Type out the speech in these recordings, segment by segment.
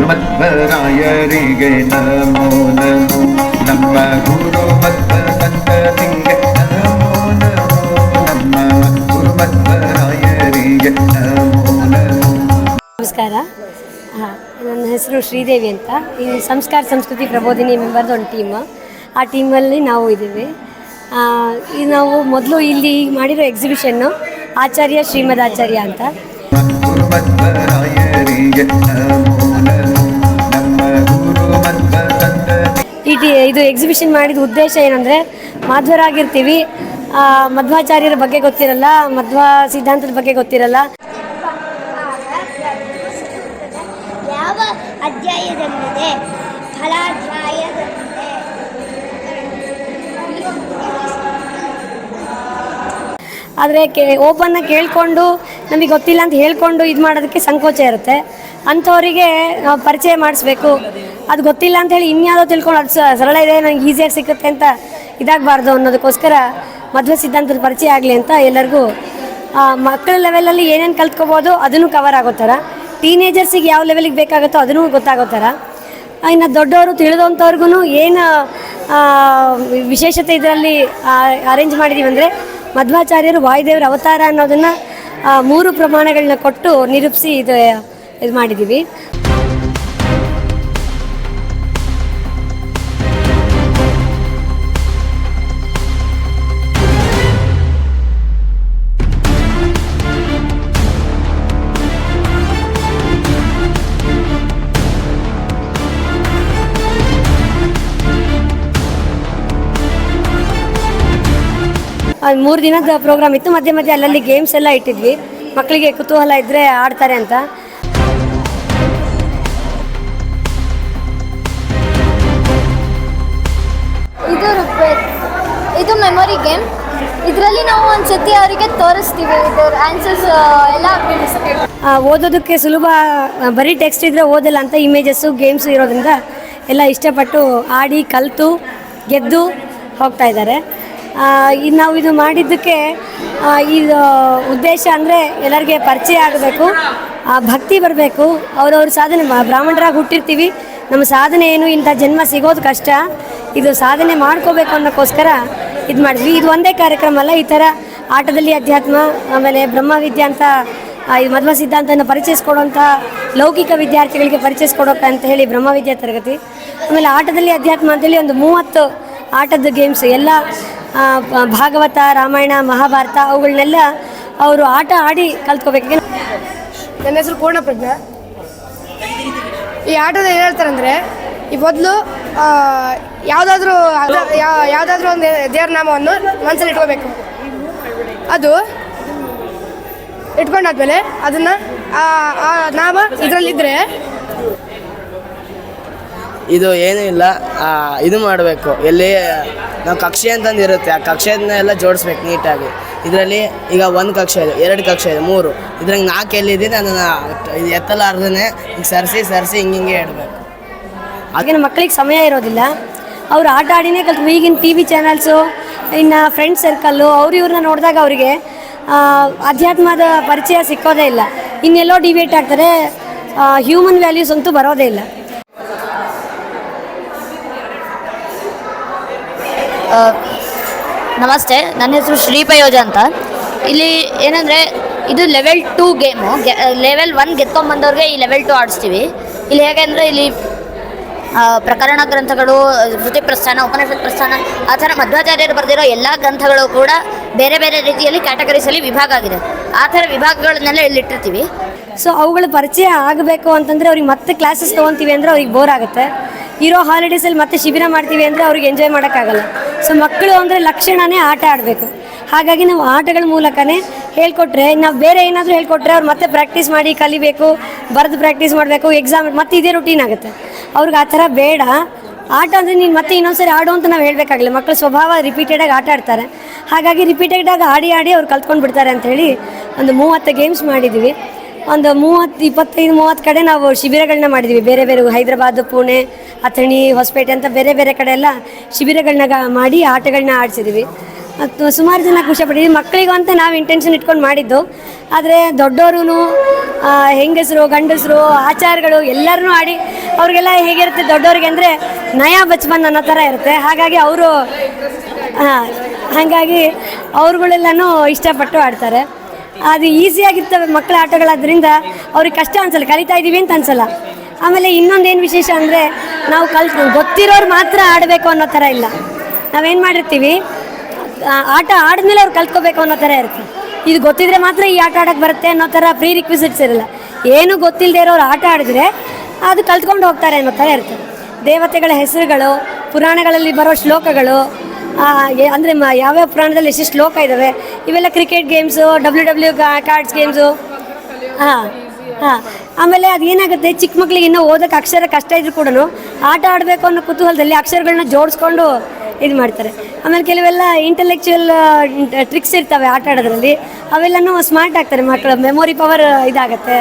ಗುರುಮಧ್ವರಾಯರಿಗೆ ನಮೋ ನಮೋ. ನಮ್ಮ ಗುರು ಮಧ್ವ ನಮೋ ನಮೋ ನಮ್ಮ ಗುರುಮಧ್ವರಾಯರಿಗೆ ನಮೋ ನಮೋ ನಮಸ್ಕಾರ. ಹಾಂ ನನ್ನ ಹೆಸರು ಶ್ರೀದೇವಿ ಅಂತ. ಈ ಸಂಸ್ಕಾರ ಸಂಸ್ಕೃತಿ ಪ್ರಬೋಧಿನಿ ಮೆಂಬರ್ದು ಒಂದು ಟೀಮ್ ಆ ಟೀಮಲ್ಲಿ ನಾವು ಇದ್ದೀವಿ. ಈ ನಾವು ಮೊದಲು ಇಲ್ಲಿ ಮಾಡಿರೋ ಎಕ್ಸಿಬಿಷನ್ನು ಆಚಾರ್ಯ ಶ್ರೀಮದ್ ಆಚಾರ್ಯ ಅಂತ. ಟಿ ಇದು ಎಕ್ಸಿಬಿಷನ್ ಮಾಡಿದ ಉದ್ದೇಶ ಏನಂದರೆ ಮಾಧ್ವರಾಗಿರ್ತೀವಿ ಮಧ್ವಾಚಾರ್ಯರ ಬಗ್ಗೆ ಗೊತ್ತಿರಲ್ಲ, ಮಧ್ವ ಸಿದ್ಧಾಂತದ ಬಗ್ಗೆ ಗೊತ್ತಿರಲ್ಲ. ಯಾವ ಅಧ್ಯಾಯದಲ್ಲಿದೆ? ಫಲಾಧ್ಯಾಯದಲ್ಲಿದೆ ಆದರೆ ಕೇ ಓಪನ್ನ ಕೇಳಿಕೊಂಡು, ನಮಗೆ ಗೊತ್ತಿಲ್ಲ ಅಂತ ಹೇಳ್ಕೊಂಡು ಇದು ಮಾಡೋದಕ್ಕೆ ಸಂಕೋಚ ಇರುತ್ತೆ. ಅಂಥವರಿಗೆ ಪರಿಚಯ ಮಾಡಿಸ್ಬೇಕು. ಅದು ಗೊತ್ತಿಲ್ಲ ಅಂತ ಹೇಳಿ ಇನ್ಯಾವುದೋ ತಿಳ್ಕೊಂಡು ಅದು ಸರಳ ಇದೆ ನನಗೆ ಈಸಿಯಾಗಿ ಸಿಗುತ್ತೆ ಅಂತ ಇದಾಗಬಾರ್ದು ಅನ್ನೋದಕ್ಕೋಸ್ಕರ ಮದುವೆ ಸಿದ್ಧಾಂತದ ಪರಿಚಯ ಆಗಲಿ ಅಂತ ಎಲ್ಲರಿಗೂ ಮಕ್ಕಳ ಲೆವೆಲಲ್ಲಿ ಏನೇನು ಕಲ್ತ್ಕೋಬೋದು ಅದನ್ನು ಕವರ್ ಆಗೋ ಥರ. ಟೀನೇಜರ್ಸಿಗೆ ಯಾವ ಲೆವೆಲಿಗೆ ಬೇಕಾಗುತ್ತೋ ಅದನ್ನು ಗೊತ್ತಾಗೋ ಥರ. ಇನ್ನು ದೊಡ್ಡವರು ತಿಳಿದಂಥವ್ರಿಗೂ ಏನು ವಿಶೇಷತೆ ಇದರಲ್ಲಿ ಅರೇಂಜ್ ಮಾಡಿದ್ದೀವಿ ಅಂದರೆ ಮಧ್ವಾಚಾರ್ಯರು ವಾಯುದೇವರ ಅವತಾರ ಅನ್ನೋದನ್ನು ಮೂರು ಪ್ರಮಾಣಗಳನ್ನ ಕೊಟ್ಟು ನಿರೂಪಿಸಿ ಇದು ಇದು ಮಾಡಿದ್ದೀವಿ ಮೂರು ದಿನದ ಪ್ರೋಗ್ರಾಮ್ ಇತ್ತು. ಮಧ್ಯೆ ಮಧ್ಯೆ ಅಲ್ಲಲ್ಲಿ ಗೇಮ್ಸ್ ಎಲ್ಲ ಇಟ್ಟಿದ್ವಿ. ಮಕ್ಕಳಿಗೆ ಕುತೂಹಲ ಇದ್ದರೆ ಆಡ್ತಾರೆ ಅಂತ. ಇದು ಇದು ಮೆಮೊರಿ ಗೇಮ್ ಇದರಲ್ಲಿ ನಾವು ಒಂದು ಸತಿ ಅವರಿಗೆ ತೋರಿಸ್ತೀವಿ ಇದರ ಆನ್ಸರ್ಸ್ ಎಲ್ಲ ಬಿಡಿಸ್ತೀವಿ ಓದೋದಕ್ಕೆ ಸುಲಭ ಬರೀ ಟೆಕ್ಸ್ಟ್ ಇದ್ದರೆ ಓದಲ್ಲ ಅಂತ ಇಮೇಜಸ್ಸು ಗೇಮ್ಸ್ ಇರೋದ್ರಿಂದ ಎಲ್ಲ ಇಷ್ಟಪಟ್ಟು ಆಡಿ ಕಲಿತು ಗೆದ್ದು ಹೋಗ್ತಾ ಇದ್ದಾರೆ. ನಾವು ಇದು ಮಾಡಿದ್ದಕ್ಕೆ ಆ, ಇದು ಉದ್ದೇಶ ಅಂದರೆ ಎಲ್ಲರಿಗೆ ಪರಿಚಯ ಆಗಬೇಕು ಭಕ್ತಿ ಬರಬೇಕು. ಅವ್ರವ್ರ ಸಾಧನೆ ಬ್ರಾಹ್ಮಣರಾಗಿ ಹುಟ್ಟಿರ್ತೀವಿ. ನಮ್ಮ ಸಾಧನೆ ಏನು? ಇಂಥ ಜನ್ಮ ಸಿಗೋದು ಕಷ್ಟ. ಇದು ಸಾಧನೆ ಮಾಡ್ಕೋಬೇಕು ಅನ್ನೋಕ್ಕೋಸ್ಕರ ಇದು ಮಾಡಿದ್ವಿ. ಇದು ಒಂದೇ ಕಾರ್ಯಕ್ರಮ ಅಲ್ಲ ಈ ಥರ ಆಟದಲ್ಲಿ ಅಧ್ಯಾತ್ಮ ಆಮೇಲೆ ಬ್ರಹ್ಮವಿದ್ಯೆ ಅಂತ ಇದು ಈ ಮಧ್ವ ಸಿದ್ಧಾಂತನ ಪರಿಚಯಿಸ್ಕೊಡೋಂಥ ಲೌಕಿಕ ವಿದ್ಯಾರ್ಥಿಗಳಿಗೆ ಪರಿಚಯಿಸ್ಕೊಡೋಕೆ ಅಂತ ಹೇಳಿ ಬ್ರಹ್ಮವಿದ್ಯಾ ತರಗತಿ. ಆಮೇಲೆ ಆಟದಲ್ಲಿ ಅಧ್ಯಾತ್ಮ ಅಂತೇಳಿ ಒಂದು ಮೂವತ್ತು ಆಟದ ಗೇಮ್ಸ್ ಎಲ್ಲ ಆ, ಭಾಗವತ, ರಾಮಾಯಣ, ಮಹಾಭಾರತ ಅವುಗಳನ್ನೆಲ್ಲ ಅವರು ಆಟ ಆಡಿ ಕಲ್ತ್ಕೋಬೇಕು. ನನ್ನ ಹೆಸರು ಪೂರ್ಣಪ್ರಜ್ಞ. ಈ ಆಟದ ಏನು ಹೇಳ್ತಾರಂದ್ರೆ, ಈ ಮೊದಲು ಯಾವುದಾದ್ರೂ ಯಾವುದಾದ್ರೂ ಒಂದು ದೇವ್ರ ನಾಮವನ್ನು ಮನಸ್ಸಲ್ಲಿ ಇಟ್ಕೋಬೇಕು. ಅದು ಇಟ್ಕೊಂಡಾದ್ಮೇಲೆ ಅದನ್ನು, ಆ ನಾಮ ಇದರಲ್ಲಿದ್ದರೆ ಇದು ಏನೂ ಇಲ್ಲ. ಇದು ಮಾಡಬೇಕು. ಎಲ್ಲಿ, ನಾವು ಕಕ್ಷೆ ಅಂತಂದು ಇರುತ್ತೆ ಆ ಕಕ್ಷೆಯನ್ನ ಎಲ್ಲ ಜೋಡಿಸ್ಬೇಕು ನೀಟಾಗಿ. ಇದರಲ್ಲಿ ಈಗ ಒಂದು ಕಕ್ಷೆ ಇದೆ, ಎರಡು ಕಕ್ಷೆ ಇದೆ, ಮೂರು. ಇದ್ರಂಗೆ ನಾಲ್ಕು ಎಲ್ಲಿದೆ ಅದನ್ನು ಎತ್ತಲಾರ್ದೇ ಹಿಂಗೆ ಸರಿಸಿ ಸರಿಸಿ ಹಿಂಗೆ ಹಿಂಗೆ ಇಡಬೇಕು. ಆಗಿನ ಮಕ್ಕಳಿಗೆ ಸಮಯ ಇರೋದಿಲ್ಲ. ಅವ್ರು ಆಟ ಆಡಿನೇ ಕಲ್ತು ಈಗಿನ ಟಿ ವಿ ಚಾನಲ್ಸು ಇನ್ನು ಫ್ರೆಂಡ್ ಸರ್ಕಲ್ಲು ಅವ್ರು ಇವ್ರನ್ನ ನೋಡಿದಾಗ ಅವರಿಗೆ ಅಧ್ಯಾತ್ಮದ ಪರಿಚಯ ಸಿಕ್ಕೋದೇ ಇಲ್ಲ. ಇನ್ನೆಲ್ಲೋ ಡಿಬೇಟ್ ಆಗ್ತಾರೆ. ಹ್ಯೂಮನ್ ವ್ಯಾಲ್ಯೂಸ್ ಅಂತೂ ಬರೋದೇ ಇಲ್ಲ. ನಮಸ್ತೆ, ನನ್ನ ಹೆಸರು ಶ್ರೀಪಯೋಜ ಅಂತ. ಇಲ್ಲಿ ಏನಂದರೆ, ಇದು level two game level one ಗೆದ್ಕೊಂಬಂದವ್ರಿಗೆ ಈ ಲೆವೆಲ್ ಟು ಆಡಿಸ್ತೀವಿ. ಇಲ್ಲಿ ಹೇಗೆ ಅಂದರೆ, ಇಲ್ಲಿ ಪ್ರಕರಣ ಗ್ರಂಥಗಳು ಋತಿ ಪ್ರಸ್ಥಾನ, ಉಪನಿಷತ್ ಪ್ರಸ್ಥಾನ, ಆ ಥರ ಮಧ್ವಾಚಾರ್ಯರು ಬರೆದಿರೋ ಎಲ್ಲ ಗ್ರಂಥಗಳು ಕೂಡ ಬೇರೆ ಬೇರೆ ರೀತಿಯಲ್ಲಿ ಕ್ಯಾಟಗರೀಸಲ್ಲಿ ವಿಭಾಗ ಆಗಿದೆ. ಆ ಥರ ವಿಭಾಗಗಳನ್ನೆಲ್ಲ ಇಲ್ಲಿಟ್ಟಿರ್ತೀವಿ ಸೊ ಅವುಗಳ ಪರಿಚಯ ಆಗಬೇಕು ಅಂತಂದರೆ, ಅವ್ರಿಗೆ ಮತ್ತೆ ಕ್ಲಾಸಸ್ ತೊಗೊತೀವಿ ಅಂದರೆ ಅವ್ರಿಗೆ ಬೋರ್ ಆಗುತ್ತೆ. ಇರೋ ಹಾಲಿಡೇಸಲ್ಲಿ ಮತ್ತೆ ಶಿಬಿರ ಮಾಡ್ತೀವಿ ಅಂದರೆ ಅವ್ರಿಗೆ ಎಂಜಾಯ್ ಮಾಡೋಕ್ಕಾಗಲ್ಲ. ಸೊ ಮಕ್ಕಳು ಅಂದರೆ ಲಕ್ಷಣನೇ ಆಟ ಆಡಬೇಕು. ಹಾಗಾಗಿ ನಾವು ಆಟಗಳ ಮೂಲಕನೇ ಹೇಳ್ಕೊಟ್ರೆ ನಾವು ಬೇರೆ ಏನಾದರೂ ಹೇಳ್ಕೊಟ್ರೆ ಅವ್ರು ಮತ್ತೆ ಪ್ರಾಕ್ಟೀಸ್ ಮಾಡಿ ಕಲಿಬೇಕು, ಬರೆದು ಪ್ರಾಕ್ಟೀಸ್ ಮಾಡಬೇಕು ಎಕ್ಸಾಮ್ ಮತ್ತೆ ಇದೇ ರುಟೀನ್ ಆಗುತ್ತೆ. ಅವ್ರಿಗೆ ಆ ಥರ ಬೇಡ. ಆಟ ಅಂದರೆ ನೀನು ಮತ್ತೆ ಇನ್ನೊಂದ್ಸರಿ ಆಡು ಅಂತ ನಾವು ಹೇಳಬೇಕಾಗಿಲ್ಲ. ಮಕ್ಕಳ ಸ್ವಭಾವ ರಿಪೀಟೆಡಾಗಿ ಆಟ ಆಡ್ತಾರೆ. ಹಾಗಾಗಿ ರಿಪೀಟೆಡಾಗಿ ಆಡಿ ಆಡಿ ಅವ್ರು ಕಲ್ತ್ಕೊಂಡು ಬಿಡ್ತಾರೆ ಅಂತೇಳಿ ಒಂದು ಮೂವತ್ತು ಗೇಮ್ಸ್ ಮಾಡಿದ್ದೀವಿ ಒಂದು ಮೂವತ್ತು, ಇಪ್ಪತ್ತೈದು, ಮೂವತ್ತು ಕಡೆ ನಾವು ಶಿಬಿರಗಳನ್ನ ಮಾಡಿದ್ದೀವಿ ಬೇರೆ ಬೇರೆ ಹೈದರಾಬಾದ್, ಪುಣೆ, ಅಥಣಿ, ಹೊಸಪೇಟೆ ಅಂತ ಬೇರೆ ಬೇರೆ ಕಡೆ ಎಲ್ಲ ಶಿಬಿರಗಳನ್ನ ಮಾಡಿ ಆಟಗಳನ್ನ ಆಡಿಸಿದ್ದೀವಿ ಮತ್ತು ಸುಮಾರು ಜನ ಖುಷಿಪಟ್ಟಿದ್ವಿ ಮಕ್ಕಳಿಗೂ ಅಂತ ನಾವು ಇಂಟೆನ್ಷನ್ ಇಟ್ಕೊಂಡು ಮಾಡಿದ್ದು. ಆದರೆ ದೊಡ್ಡವರು ಹೆಂಗಸರು, ಗಂಡಸರು, ಆಚಾರಗಳು ಎಲ್ಲರನ್ನೂ ಆಡಿ ಅವ್ರಿಗೆಲ್ಲ ಹೇಗಿರುತ್ತೆ ದೊಡ್ಡವ್ರಿಗೆ ಅಂದರೆ ನಯಾ ಬಚ್ಪನ್ ಅನ್ನೋ ಥರ ಇರುತ್ತೆ. ಹಾಗಾಗಿ ಅವರು ಹಾಂ ಹಾಗಾಗಿ ಅವ್ರುಗಳೆಲ್ಲನೂ ಇಷ್ಟಪಟ್ಟು ಆಡ್ತಾರೆ. ಅದು ಈಸಿಯಾಗಿರ್ತವೆ ಮಕ್ಕಳ ಆಟಗಳಾದ್ರಿಂದ ಅವ್ರಿಗೆ ಕಷ್ಟ ಅನ್ಸಲ್ಲ, ಕಲಿತಾ ಇದ್ದೀವಿ ಅಂತ ಅನ್ಸಲ್ಲ. ಆಮೇಲೆ ಇನ್ನೊಂದೇನು ವಿಶೇಷ ಅಂದರೆ ನಾವು ಕಲ್ ಗೊತ್ತಿರೋರು ಮಾತ್ರ ಆಡಬೇಕು ಅನ್ನೋ ಥರ ಇಲ್ಲ. ನಾವೇನು ಮಾಡಿರ್ತೀವಿ ಆಟ ಆಡಿದ್ಮೇಲೆ ಅವ್ರು ಕಲ್ತ್ಕೋಬೇಕು ಅನ್ನೋ ಥರ ಇರುತ್ತೆ. ಇದು ಗೊತ್ತಿದ್ರೆ ಮಾತ್ರ ಈ ಆಟ ಆಡೋಕ್ಕೆ ಬರುತ್ತೆ ಅನ್ನೋ ಥರ ಪ್ರೀ ರಿಕ್ವಿಸಿಟ್ಸ್ ಇರಲ್ಲ. ಏನು ಗೊತ್ತಿಲ್ಲದೆ ಇರೋರು ಆಟ ಆಡಿದ್ರೆ ಅದು ಕಲ್ತ್ಕೊಂಡು ಹೋಗ್ತಾರೆ ಅನ್ನೋ ಥರ ಇರ್ತದೆ ದೇವತೆಗಳ ಹೆಸರುಗಳು, ಪುರಾಣಗಳಲ್ಲಿ ಬರೋ ಶ್ಲೋಕಗಳು ಅಂದರೆ ಯಾವ್ಯಾವ ಪ್ರಾಣದಲ್ಲಿ ಎಷ್ಟೆಷ್ಟು ಶ್ಲೋಕ ಇದ್ದಾವೆ ಇವೆಲ್ಲ cricket games W W cards games ಹಾಂ ಹಾಂ. ಆಮೇಲೆ ಅದೇನಾಗುತ್ತೆ ಚಿಕ್ಕ ಮಕ್ಳಿಗೆ ಇನ್ನೂ ಓದೋಕ್ಕೆ ಅಕ್ಷರ ಕಷ್ಟ ಇದ್ರೂ ಕೂಡ ಆಟ ಆಡಬೇಕು ಅನ್ನೋ ಕುತೂಹಲದಲ್ಲಿ ಅಕ್ಷರಗಳನ್ನ ಜೋಡಿಸ್ಕೊಂಡು ಇದು ಮಾಡ್ತಾರೆ. ಆಮೇಲೆ ಕೆಲವೆಲ್ಲ ಇಂಟೆಲೆಕ್ಚುಯಲ್ ಟ್ರಿಕ್ಸ್ ಇರ್ತವೆ ಆಟ ಆಡೋದ್ರಲ್ಲಿ. ಅವೆಲ್ಲನೂ ಸ್ಮಾರ್ಟ್ ಆಗ್ತಾರೆ ಮಕ್ಕಳ ಮೆಮೊರಿ ಪವರ್ ಇದಾಗತ್ತೆ.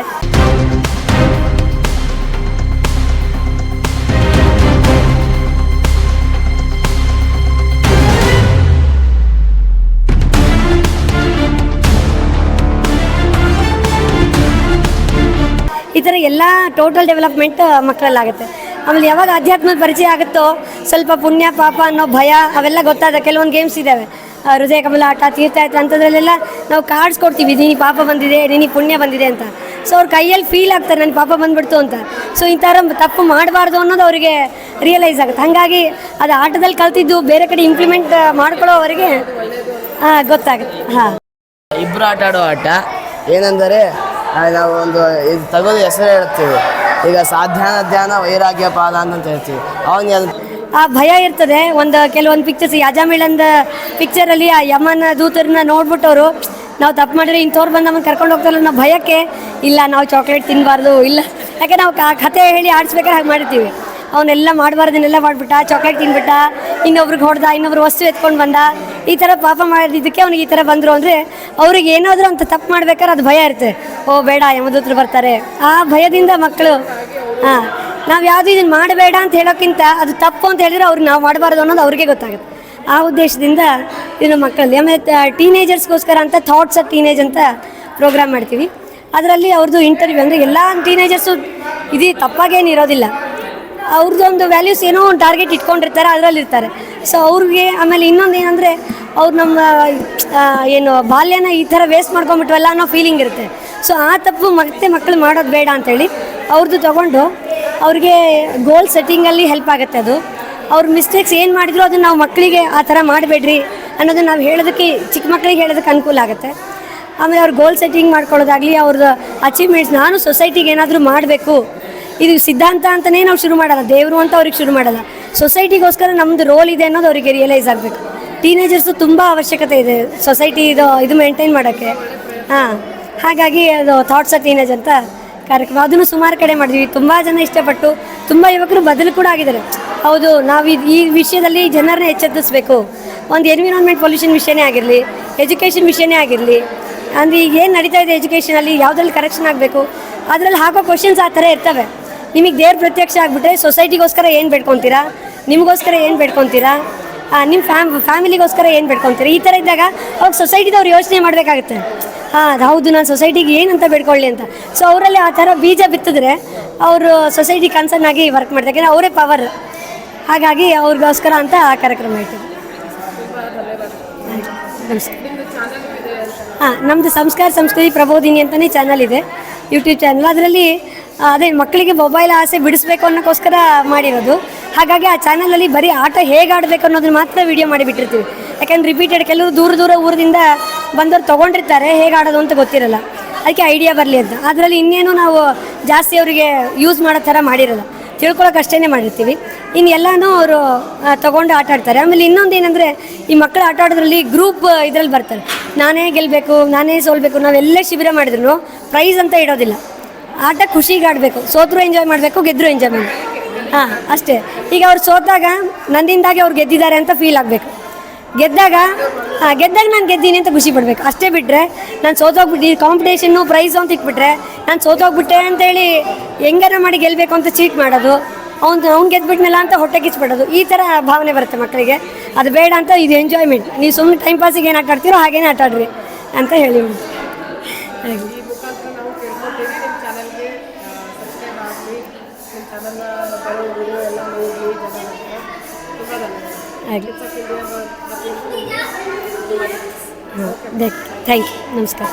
ಈ ಥರ ಎಲ್ಲ ಟೋಟಲ್ ಡೆವಲಪ್ಮೆಂಟ್ ಮಕ್ಕಳಲ್ಲಾಗುತ್ತೆ ಆಮೇಲೆ ಯಾವಾಗ ಆಧ್ಯಾತ್ಮದ ಪರಿಚಯ ಆಗುತ್ತೋ ಸ್ವಲ್ಪ ಪುಣ್ಯ ಪಾಪ ಅನ್ನೋ ಭಯ ಅವೆಲ್ಲ ಗೊತ್ತಾದ ಕೆಲವೊಂದು ಗೇಮ್ಸ್ ಇದ್ದಾವೆ ಹೃದಯ ಕಮಲ ಆಟ ತೀರ್ಥಾಟ ಅಂಥದ್ರಲ್ಲೆಲ್ಲ ನಾವು ಕಾರ್ಡ್ಸ್ ಕೊಡ್ತೀವಿ. ನೀನು ಪಾಪ ಬಂದಿದೆ ನೀನು ಪುಣ್ಯ ಬಂದಿದೆ ಅಂತ. ಸೊ ಅವ್ರ ಕೈಯಲ್ಲಿ ಫೀಲ್ ಆಗ್ತಾರೆ ನನ್ನ ಪಾಪ ಬಂದ್ಬಿಡ್ತು ಅಂತ. ಸೊ ಈ ಥರ ತಪ್ಪು ಮಾಡಬಾರ್ದು ಅನ್ನೋದು ಅವರಿಗೆ ರಿಯಲೈಸ್ ಆಗುತ್ತೆ. ಹಾಗಾಗಿ ಅದು ಆಟದಲ್ಲಿ ಕಲ್ತಿದ್ದು ಬೇರೆ ಕಡೆ ಇಂಪ್ಲಿಮೆಂಟ್ ಮಾಡ್ಕೊಳ್ಳೋವರೆಗೆ ಆ, ಗೊತ್ತಾಗುತ್ತೆ. ಹಾಂ. ಇಬ್ಬರು ಆಟ ಆಡೋ ಆಟ? ಏನೆಂದರೆ ನಾವು ಒಂದು ಇದು ತಗೋದು ಹೆಸರು ಹೇಳ್ತೀವಿ. ಈಗ ಸಾಧ್ಯಾನ ಧ್ಯಾನ ವೈರಾಗ್ಯ ಪಾದ ಅಂತ ಹೇಳ್ತೀವಿ. ಅವನಿಗೆ ಆ ಭಯ ಇರ್ತದೆ. ಒಂದು ಕೆಲವೊಂದು ಪಿಕ್ಚರ್ಸ್ ಯಾಜಾಮಿಳಂದ ಪಿಕ್ಚರಲ್ಲಿ ಆ ಯಮನ ದೂತರನ್ನ ನೋಡ್ಬಿಟ್ಟವರು, ನಾವು ತಪ್ಪು ಮಾಡಿದ್ರೆ ಇಂಥವ್ರು ಬಂದು ನಮ್ಮನ್ನು ಕರ್ಕೊಂಡು ಹೋಗ್ತಾರಲ್ಲ ನಾವು ಭಯಕ್ಕೆ, ಇಲ್ಲ ನಾವು ಚಾಕ್ಲೇಟ್ ತಿನ್ನಬಾರ್ದು ಇಲ್ಲ. ಯಾಕೆ ನಾವು ಕ- ಕಥೆ ಹೇಳಿ ಆಡಿಸ್ಬೇಕಾದ್ರೆ ಹಾಗೆ ಮಾಡಿರ್ತೀವಿ. ಅವನ್ನೆಲ್ಲ ಮಾಡಬಾರ್ದನ್ನೆಲ್ಲ ಮಾಡಿಬಿಟ್ಟ ಚಾಕ್ಲೇಟ್ ತಿನ್ಬಿಟ್ಟ, ಇನ್ನೊಬ್ರಿಗೆ ಹೊಡೆದ, ಇನ್ನೊಬ್ರು ವಸ್ತು ಎತ್ಕೊಂಡು ಬಂದ ಈ ಥರ ಪಾಪ ಮಾಡಿದ್ದಕ್ಕೆ ಅವ್ನಿಗೆ ಈ ಥರ ಬಂದರು ಅಂದರೆ ಅವ್ರಿಗೆ ಏನಾದರೂ ಅಂತ ತಪ್ಪು ಮಾಡ್ಬೇಕಾದ್ರೆ ಅದು ಭಯ ಇರುತ್ತೆ. ಓ, ಬೇಡ, ಯಮದೂತರು ಬರ್ತಾರೆ. ಆ ಭಯದಿಂದ ಮಕ್ಕಳು ಹಾಂ ನಾವು ಯಾವುದು ಇದನ್ನು ಮಾಡಬೇಡ ಅಂತ ಹೇಳೋಕ್ಕಿಂತ ಅದು ತಪ್ಪು ಅಂತ ಹೇಳಿದ್ರೆ ಅವ್ರಿಗೆ ನಾವು ಮಾಡಬಾರ್ದು ಅನ್ನೋದು ಅವ್ರಿಗೆ ಗೊತ್ತಾಗುತ್ತೆ. ಆ ಉದ್ದೇಶದಿಂದ ಇದು ಮಕ್ಕಳಲ್ಲಿ ಆಮೇಲೆ ಟೀನೇಜರ್ಸ್ಗೋಸ್ಕರ ಅಂತ ಥಾಟ್ಸ್ ಆಫ್ ಟೀನೇಜ್ ಅಂತ ಪ್ರೋಗ್ರಾಮ್ ಮಾಡ್ತೀವಿ. ಅದರಲ್ಲಿ ಅವ್ರದ್ದು ಇಂಟರ್ವ್ಯೂ ಅಂದರೆ ಎಲ್ಲ ಟೀನೇಜರ್ಸು ಇದು ತಪ್ಪಾಗೇನು ಇರೋದಿಲ್ಲ. ಅವ್ರದ್ದು ಒಂದು ವ್ಯಾಲ್ಯೂಸ್ ಏನೋ ಒಂದು ಟಾರ್ಗೆಟ್ ಇಟ್ಕೊಂಡಿರ್ತಾರೆ ಅದರಲ್ಲಿ ಇರ್ತಾರೆ ಸೊ ಅವ್ರಿಗೆ ಆಮೇಲೆ ಇನ್ನೊಂದು ಏನಂದರೆ, ಅವ್ರು ನಮ್ಮ ಏನು, ಬಾಲ್ಯನ ಈ ಥರ ವೇಸ್ಟ್ ಮಾಡ್ಕೊಂಬಿಟ್ವಲ್ಲ ಅನ್ನೋ ಫೀಲಿಂಗ್ ಇರುತ್ತೆ. ಸೊ ಆ ತಪ್ಪು ಮತ್ತೆ ಮಕ್ಕಳು ಮಾಡೋದು ಬೇಡ ಅಂತೇಳಿ ಅವ್ರದ್ದು ತೊಗೊಂಡು ಅವ್ರಿಗೆ ಗೋಲ್ ಸೆಟ್ಟಿಂಗಲ್ಲಿ ಹೆಲ್ಪ್ ಆಗುತ್ತೆ ಅದು. ಅವ್ರ ಮಿಸ್ಟೇಕ್ಸ್ ಏನು ಮಾಡಿದ್ರು ಅದನ್ನು ನಾವು ಮಕ್ಕಳಿಗೆ ಆ ಥರ ಮಾಡಬೇಡ್ರಿ ಅನ್ನೋದನ್ನ ನಾವು ಹೇಳೋದಕ್ಕೆ ಚಿಕ್ಕ ಮಕ್ಕಳಿಗೆ ಹೇಳೋದಕ್ಕೆ ಅನುಕೂಲ ಆಗುತ್ತೆ. ಆಮೇಲೆ ಅವ್ರ ಗೋಲ್ ಸೆಟ್ಟಿಂಗ್ ಮಾಡ್ಕೊಳ್ಳೋದಾಗಲಿ ಅವ್ರದ್ದು ಅಚೀವ್ಮೆಂಟ್ಸ್ ನಾನು ಸೊಸೈಟಿಗೆ ಏನಾದರೂ ಮಾಡಬೇಕು ಇದು ಸಿದ್ಧಾಂತ ಅಂತಲೇ ನಾವು ಶುರು ಮಾಡಲ್ಲ, ದೇವರು ಅಂತ ಅವ್ರಿಗೆ ಶುರು ಮಾಡಲ್ಲ. ಸೊಸೈಟಿಗೋಸ್ಕರ ನಮ್ಮದು ರೋಲ್ ಇದೆ ಅನ್ನೋದು ಅವರಿಗೆ ರಿಯಲೈಸ್ ಆಗಬೇಕು. ಟೀನೇಜರ್ಸು ತುಂಬ ಅವಶ್ಯಕತೆ ಇದೆ ಸೊಸೈಟಿ ಇದು ಇದು ಮೇಂಟೈನ್ ಮಾಡೋಕ್ಕೆ. ಹಾಂ, ಹಾಗಾಗಿ ಅದು ಥಾಟ್ಸ್ ಆಫ್ ಟೀನೇಜ್ ಅಂತ ಕಾರ್ಯಕ್ರಮ. ಅದನ್ನು ಸುಮಾರು ಕಡೆ ಮಾಡಿದ್ವಿ. ತುಂಬ ಜನ ಇಷ್ಟಪಟ್ಟು, ತುಂಬ ಯುವಕರು ಬದಲು ಕೂಡ ಆಗಿದ್ದಾರೆ. ಹೌದು, ನಾವು ಈ ವಿಷಯದಲ್ಲಿ ಜನರನ್ನ ಎಚ್ಚೆತ್ತಿಸ್ಬೇಕು. ಒಂದು ಎನ್ವಿರಾನ್ಮೆಂಟ್ ಪೊಲ್ಯೂಷನ್ ವಿಷಯನೇ ಆಗಿರಲಿ ಎಜುಕೇಷನ್ ವಿಷಯನೇ ಆಗಿರಲಿ, ಅಂದರೆ ಈಗ ಏನು ನಡೀತಾ ಇದೆ ಎಜುಕೇಷನಲ್ಲಿ ಯಾವುದ್ರಲ್ಲಿ ಕರೆಕ್ಷನ್ ಆಗಬೇಕು, ಅದರಲ್ಲಿ ಹಾಕೋ ಕ್ವಶನ್ಸ್ ಆ ಥರ ಇರ್ತವೆ. ನಿಮಗೆ ದೇವ್ರ ಪ್ರತ್ಯಕ್ಷ ಆಗಿಬಿಟ್ರೆ ಸೊಸೈಟಿಗೋಸ್ಕರ ಏನು ಬೇಡ್ಕೊತೀರಾ? ನಿಮಗೋಸ್ಕರ ಏನು ಬೇಡ್ಕೊತೀರಾ? ನಿಮ್ಮ ಫ್ಯಾಮ್ ಫ್ಯಾಮಿಲಿಗೋಸ್ಕರ ಏನು ಬೇಡ್ಕೊತೀರಾ? ಈ ಥರ ಇದ್ದಾಗ ಅವಾಗ ಸೊಸೈಟಿದವ್ರು ಯೋಚನೆ ಮಾಡಬೇಕಾಗುತ್ತೆ. ಹಾಂ ಅದು ಹೌದು ನಾನು ಸೊಸೈಟಿಗೆ ಏನಂತ ಬೇಡ್ಕೊಳ್ಳಿ ಅಂತ. ಸೊ ಅವರಲ್ಲಿ ಆ ಥರ ಬೀಜ ಬಿತ್ತಿದ್ರೆ ಅವರು ಸೊಸೈಟಿ ಕನ್ಸರ್ನ್ ಆಗಿ ವರ್ಕ್ ಮಾಡ್ತಾರೆ. ಯಾಕಂದರೆ ಅವರೇ ಪವರ್ ಹಾಗಾಗಿ ಅವ್ರಿಗೋಸ್ಕರ ಅಂತ ಆ ಕಾರ್ಯಕ್ರಮ ಆಯ್ತು, ನಮಸ್ಕಾರ ಹಾಂ ನಮ್ಮದು ಸಂಸ್ಕಾರ ಸಂಸ್ಕೃತಿ ಪ್ರಬೋಧಿನಿ ಅಂತಲೇ ಚಾನಲ್ ಇದೆ. ಯೂಟ್ಯೂಬ್ ಚಾನಲ್ ಅದರಲ್ಲಿ ಅದೇ ಮಕ್ಕಳಿಗೆ ಮೊಬೈಲ್ ಆಸೆ ಬಿಡಿಸ್ಬೇಕು ಅನ್ನೋಕ್ಕೋಸ್ಕರ ಮಾಡಿರೋದು. ಹಾಗಾಗಿ ಆ ಚಾನಲಲ್ಲಿ ಬರೀ ಆಟ ಹೇಗೆ ಆಡಬೇಕು ಅನ್ನೋದನ್ನ ಮಾತ್ರ ವಿಡಿಯೋ ಮಾಡಿಬಿಟ್ಟಿರ್ತೀವಿ ಯಾಕಂದ್ರೆ ರಿಪೀಟೆಡ್ ಕೆಲವರು ದೂರ ದೂರ ಊರಿಂದ ಬಂದವ್ರು ತೊಗೊಂಡಿರ್ತಾರೆ, ಹೇಗೆ ಆಡೋದು ಅಂತ ಗೊತ್ತಿರಲ್ಲ. ಅದಕ್ಕೆ ಐಡಿಯಾ ಬರಲಿ ಅಂತ. ಅದರಲ್ಲಿ ಇನ್ನೇನು ನಾವು ಜಾಸ್ತಿ ಅವರಿಗೆ ಯೂಸ್ ಮಾಡೋ ಥರ ಮಾಡಿರಲ್ಲ. ತಿಳ್ಕೊಳಕ್ಕೆ ಅಷ್ಟೇ ಮಾಡಿರ್ತೀವಿ. ಇನ್ನು ಎಲ್ಲನೂ ಅವರು ತೊಗೊಂಡು ಆಟ ಆಡ್ತಾರೆ. ಆಮೇಲೆ ಇನ್ನೊಂದು ಏನಂದರೆ, ಈ ಮಕ್ಕಳು ಆಟ ಆಡೋದ್ರಲ್ಲಿ ಗ್ರೂಪ್ ಇದರಲ್ಲಿ ಬರ್ತಾರೆ. ನಾನೇ ಗೆಲ್ಲಬೇಕು ನಾನೇ ಸೋಲ್ಬೇಕು, ನಾವೆಲ್ಲೇ ಶಿಬಿರ ಮಾಡಿದ್ರು ಪ್ರೈಸ್ ಅಂತ ಇಡೋದಿಲ್ಲ. ಆಟ ಖುಷಿಗೆ ಆಡಬೇಕು. ಸೋತರು ಎಂಜಾಯ್ ಮಾಡಬೇಕು ಗೆದ್ದರು ಎಂಜಾಯ್ ಮಾಡಬೇಕು. ಹಾಂ, ಅಷ್ಟೇ. ಈಗ ಅವ್ರು ಸೋತಾಗ ನನ್ನಿಂದಾಗಿ ಅವ್ರು ಗೆದ್ದಿದ್ದಾರೆ ಅಂತ ಫೀಲ್ ಆಗಬೇಕು. ಗೆದ್ದಾಗ, ಹಾಂ, ಗೆದ್ದಾಗ ನಾನು ಗೆದ್ದೀನಿ ಅಂತ ಖುಷಿ ಪಡಬೇಕು. ಅಷ್ಟೇ ಬಿಟ್ಟರೆ ನಾನು ಸೋತೋಗ್ಬಿಟ್ಟು ಕಾಂಪಿಟೇಷನ್ನು ಪ್ರೈಸು ಅಂತ ಇಟ್ಬಿಟ್ರೆ ನಾನು ಸೋತೋಗ್ಬಿಟ್ಟೆ ಅಂತೇಳಿ ಹೆಂಗಾರ ಮಾಡಿ ಗೆಲ್ಲಬೇಕು ಅಂತ ಚೀಟ್ ಮಾಡೋದು, ಅವ್ನು ಅವ್ನು ಗೆದ್ಬಿಟ್ನಲ್ಲ ಅಂತ ಹೊಟ್ಟೆ ಕಿಚ್ಬಿಡೋದು, ಈ ಥರ ಭಾವನೆ ಬರುತ್ತೆ ಮಕ್ಕಳಿಗೆ ಅದು ಬೇಡ ಅಂತ ಇದು ಎಂಜಾಯ್ಮೆಂಟ್ ನೀವು ಸುಮ್ಮನೆ ಟೈಮ್ ಪಾಸಿಗೆ ಏನು ಆಟ ಆಡ್ತೀರೋ ಹಾಗೇನೆ ಆಟ ಅಂತ ಹೇಳಿ ಹಾಗೆ. ಆಗಲಿ. ಹಾಂ ಥ್ಯಾಂಕ್ ಯು ನಮಸ್ಕಾರ.